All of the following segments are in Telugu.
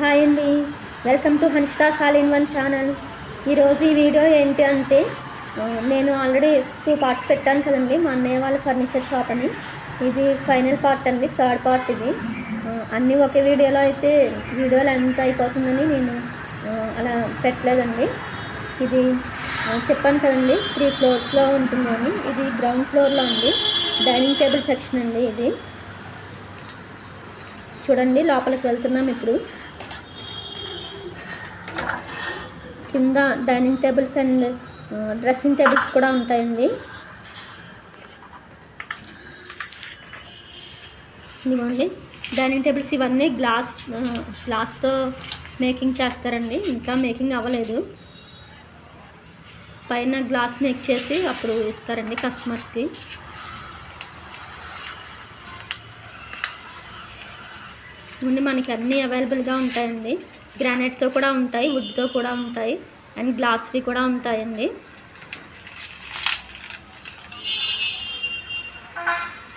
హాయ్ అండి. వెల్కమ్ టు హన్షితా సాల్ ఇన్ వన్ ఛానల్. ఈరోజు ఈ వీడియో ఏంటి అంటే నేను ఆల్రెడీ టూ పార్ట్స్ పెట్టాను కదండి. మా అన్నయ్య వాళ్ళ ఫర్నిచర్ షాప్ అని. ఇది ఫైనల్ పార్ట్ అండి థర్డ్ పార్ట్ ఇది. అన్నీ ఒకే వీడియోలో అయితే వీడియోలు ఎంత అయిపోతుందని నేను అలా పెట్టలేదండి. ఇది చెప్పాను కదండి త్రీ ఫ్లోర్స్లో ఉంటుంది అని ఇది గ్రౌండ్ ఫ్లోర్లో ఉంది డైనింగ్ టేబుల్ సెక్షన్ అండి ఇది. చూడండి లోపలికి వెళ్తున్నాం ఇప్పుడు. కింద dining tables and dressing tables కూడా ఉంటాయండి. ఇదిగోండి. డైనింగ్ టేబుల్స్ ఇవన్నీ గ్లాస్ గ్లాస్తో మేకింగ్ చేస్తారండి. ఇంకా మేకింగ్ అవ్వలేదు. పైన గ్లాస్ మేక్ చేసి అప్పుడు ఇస్తారండి కస్టమర్స్కి. నుండి మనకి అన్నీ అవైలబుల్గా ఉంటాయండి. గ్రానైట్తో కూడా ఉంటాయి వుడ్తో కూడా ఉంటాయి అండ్ గ్లాస్వి కూడా ఉంటాయండి.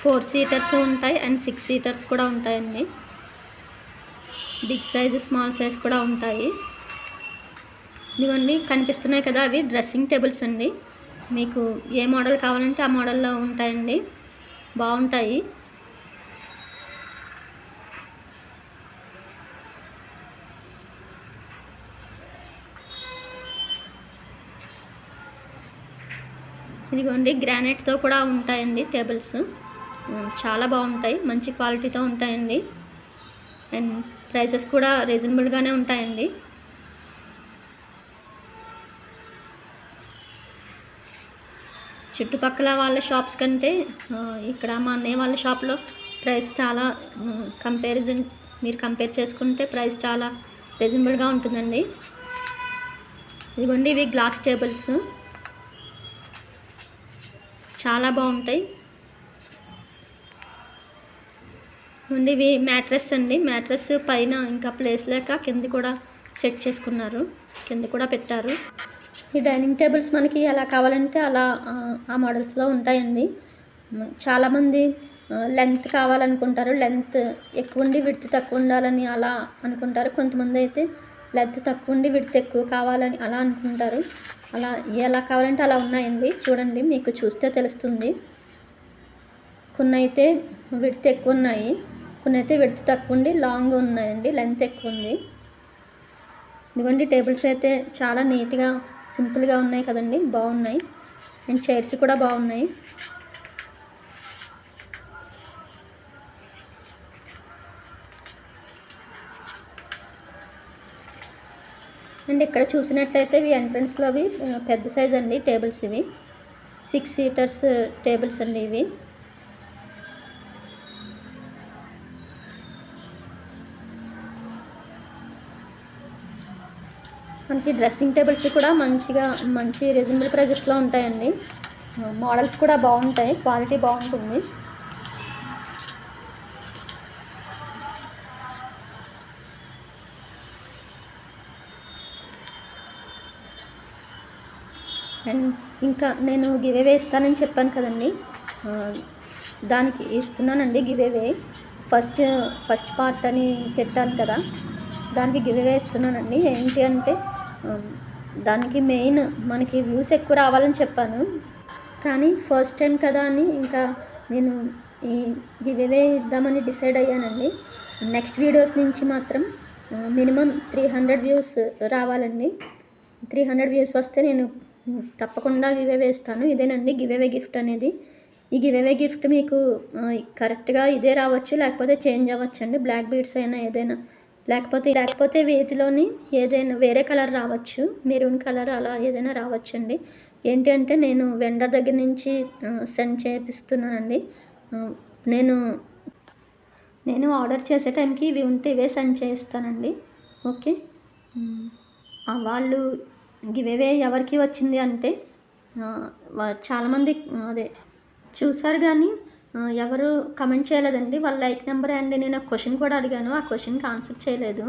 ఫోర్ సీటర్స్ ఉంటాయి అండ్ సిక్స్ సీటర్స్ కూడా ఉంటాయండి. బిగ్ సైజు స్మాల్ సైజ్ కూడా ఉంటాయి. ఇదిగోండి కనిపిస్తున్నాయి కదా అవి డ్రెస్సింగ్ టేబుల్స్ అండి. మీకు ఏ మోడల్ కావాలంటే ఆ మోడల్లో ఉంటాయండి. బాగుంటాయి. ఇదిగోండి గ్రానైట్తో కూడా ఉంటాయండి టేబుల్స్ చాలా బాగుంటాయి మంచి క్వాలిటీతో ఉంటాయండి. అండ్ ప్రైసెస్ కూడా రీజనబుల్గానే ఉంటాయండి. చుట్టుపక్కల వాళ్ళ షాప్స్ కంటే ఇక్కడ మా అన్నయ్య వాళ్ళ షాప్లో ప్రైస్ చాలా కంపారిజన్ మీరు కంపేర్ చేసుకుంటే ప్రైస్ చాలా రీజనబుల్గా ఉంటుందండి. ఇదిగోండి ఇవి గ్లాస్ టేబుల్స్ చాలా బాగుంటాయి. ఉండి ఇవి మ్యాట్రెస్ అండి. మ్యాట్రెస్ పైన ఇంకా ప్లేస్ లేక కింద కూడా సెట్ చేసుకున్నారు. కింద కూడా పెట్టారు. ఈ డైనింగ్ టేబుల్స్ మనకి ఎలా కావాలంటే అలా ఆ, మోడల్స్లో ఉంటాయండి. చాలామంది లెంత్ కావాలనుకుంటారు. లెంత్ ఎక్కువ ఉండి విడుతు తక్కువ ఉండాలని అలా అనుకుంటారు. కొంతమంది అయితే లెంత్ తక్కువ ఉండి విడితే ఎక్కువ కావాలని అలా అనుకుంటారు. అలా ఎలా కావాలంటే అలా ఉన్నాయండి. చూడండి మీకు చూస్తే తెలుస్తుంది. కొన్ని అయితే విడితే ఎక్కువ ఉన్నాయి కొన్ని అయితే విడ్త్ తక్కువ ఉండి లాంగ్ ఉన్నాయండి. లెంత్ ఎక్కువ ఉంది ఇదిగోండి టేబుల్స్ అయితే చాలా నీట్గా సింపుల్గా ఉన్నాయి కదండి. బాగున్నాయి అండ్ చైర్స్ కూడా బాగున్నాయి అండ్ ఇక్కడ చూసినట్టయితే ఇవి ఎంట్రన్స్లో అవి పెద్ద సైజ్ అండి టేబుల్స్ ఇవి. సిక్స్ సీటర్స్ టేబుల్స్ అండి ఇవి. మనకి డ్రెస్సింగ్ టేబుల్స్ కూడా మంచిగా మంచి రీజనబుల్ ప్రైజెస్లో ఉంటాయండి. మోడల్స్ కూడా బాగుంటాయి క్వాలిటీ బాగుంటుంది. ఇంకా నేను గివేవే ఇస్తానని చెప్పాను కదండి. దానికి ఇస్తున్నానండి గివేవే ఫస్ట్ ఫస్ట్ పార్ట్ అని పెట్టాను కదా. దానికి గివేవే ఇస్తున్నానండి. ఏంటి అంటే దానికి మెయిన్ మనకి వ్యూస్ ఎక్కువ రావాలని చెప్పాను. కానీ ఫస్ట్ టైం కదా అని ఇంకా నేను ఈ గివేవే ఇద్దామని డిసైడ్ అయ్యానండి. నెక్స్ట్ వీడియోస్ నుంచి మాత్రం మినిమం త్రీ హండ్రెడ్ వ్యూస్ రావాలండి. త్రీ హండ్రెడ్ వ్యూస్ వస్తే నేను తప్పకుండా గివే వేస్తాను. ఇదేనండి గివేవే గిఫ్ట్ అనేది. ఈ గివేవే గిఫ్ట్ మీకు కరెక్ట్గా ఇదే రావచ్చు లేకపోతే చేంజ్ అవ్వచ్చు అండి బ్లాక్ బీడ్స్ అయినా ఏదైనా. లేకపోతే లేకపోతే వీటిలోని ఏదైనా వేరే కలర్ రావచ్చు. మెరూన్ కలర్ అలా ఏదైనా రావచ్చండి. ఏంటి అంటే నేను వెండర్ దగ్గర నుంచి సెండ్ చేపిస్తున్నానండి. నేను నేను ఆర్డర్ చేసే టైంకి ఇవి ఉంటే ఇవే సెండ్ చేస్తానండి. ఓకే? వాళ్ళు గివేవే ఎవరికి వచ్చింది అంటే చాలామంది అదే చూసారు కానీ ఎవరు కమెంట్ చేయలేదండి. వాళ్ళ లైక్ నెంబర్ అండి నేను ఆ క్వశ్చన్ కూడా అడిగాను. ఆ క్వశ్చన్కి ఆన్సర్ చేయలేదు.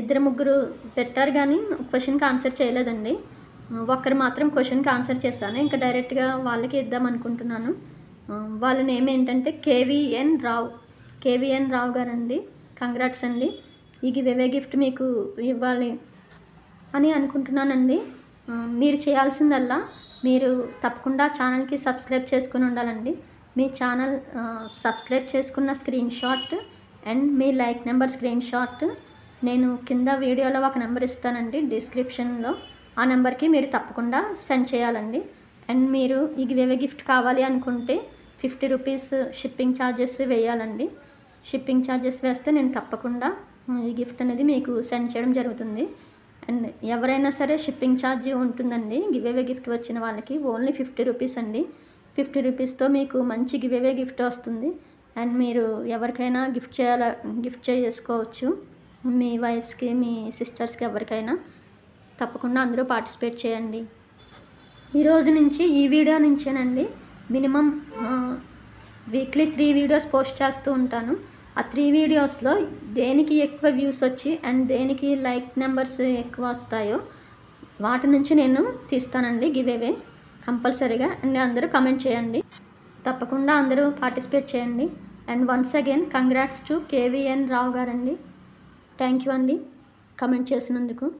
ఇద్దరు ముగ్గురు పెట్టారు కానీ క్వశ్చన్కి ఆన్సర్ చేయలేదండి. ఒక్కరు మాత్రం క్వశ్చన్కి ఆన్సర్ చేశాను. ఇంకా డైరెక్ట్గా వాళ్ళకి ఇద్దాం అనుకుంటున్నాను. వాళ్ళ నేమ్ ఏంటంటే కేవీఎన్ రావు కేవీఎన్ రావు గారండి. కంగ్రాట్స్ అండి. ఈ గివేవే గిఫ్ట్ మీకు ఇవ్వాలి. అని అనుకుంటున్నానండి. మీరు చేయాల్సిందల్లా మీరు తప్పకుండా ఛానల్కి సబ్స్క్రైబ్ చేసుకుని ఉండాలండి. మీ ఛానల్ సబ్స్క్రైబ్ చేసుకున్న స్క్రీన్ షాట్ అండ్ మీ లైక్ నెంబర్ స్క్రీన్ షాట్ నేను కింద వీడియోలో ఒక నెంబర్ ఇస్తానండి డిస్క్రిప్షన్లో. ఆ నెంబర్కి మీరు తప్పకుండా సెండ్ చేయాలండి. అండ్ మీరు ఈ గివేవే గిఫ్ట్ కావాలి అనుకుంటే ఫిఫ్టీ రూపీస్ షిప్పింగ్ ఛార్జెస్ వేయాలండి. షిప్పింగ్ ఛార్జెస్ వేస్తే నేను తప్పకుండా ఈ గిఫ్ట్ అనేది మీకు సెండ్ చేయడం జరుగుతుంది. అండ్ ఎవరైనా సరే షిప్పింగ్ ఛార్జ్ ఉంటుందండి. గివేవే గిఫ్ట్ వచ్చిన వాళ్ళకి ఓన్లీ ఫిఫ్టీ రూపీస్ అండి. ఫిఫ్టీ రూపీస్తో మీకు మంచి గివేవే గిఫ్ట్ వస్తుంది. అండ్ మీరు ఎవరికైనా గిఫ్ట్ చేయాల గిఫ్ట్ చేసుకోవచ్చు. మీ వైఫ్స్కి మీ సిస్టర్స్కి ఎవరికైనా తప్పకుండా అందరూ పార్టిసిపేట్ చేయండి. ఈరోజు నుంచి ఈ video నుంచేనండి. Minimum weekly three videos post చేస్తూ ఉంటాను. ఆ త్రీ వీడియోస్లో దేనికి ఎక్కువ వ్యూస్ వచ్చి అండ్ దేనికి లైక్ నెంబర్స్ ఎక్కువ వస్తాయో వాటి నుంచి నేను తీస్తానండి గివేవే కంపల్సరీగా. అండ్ అందరూ కమెంట్ చేయండి. తప్పకుండా అందరూ పార్టిసిపేట్ చేయండి. And once again congrats to KVN Rao గారండి. థ్యాంక్ యూ అండి. కమెంట్ చేసినందుకు.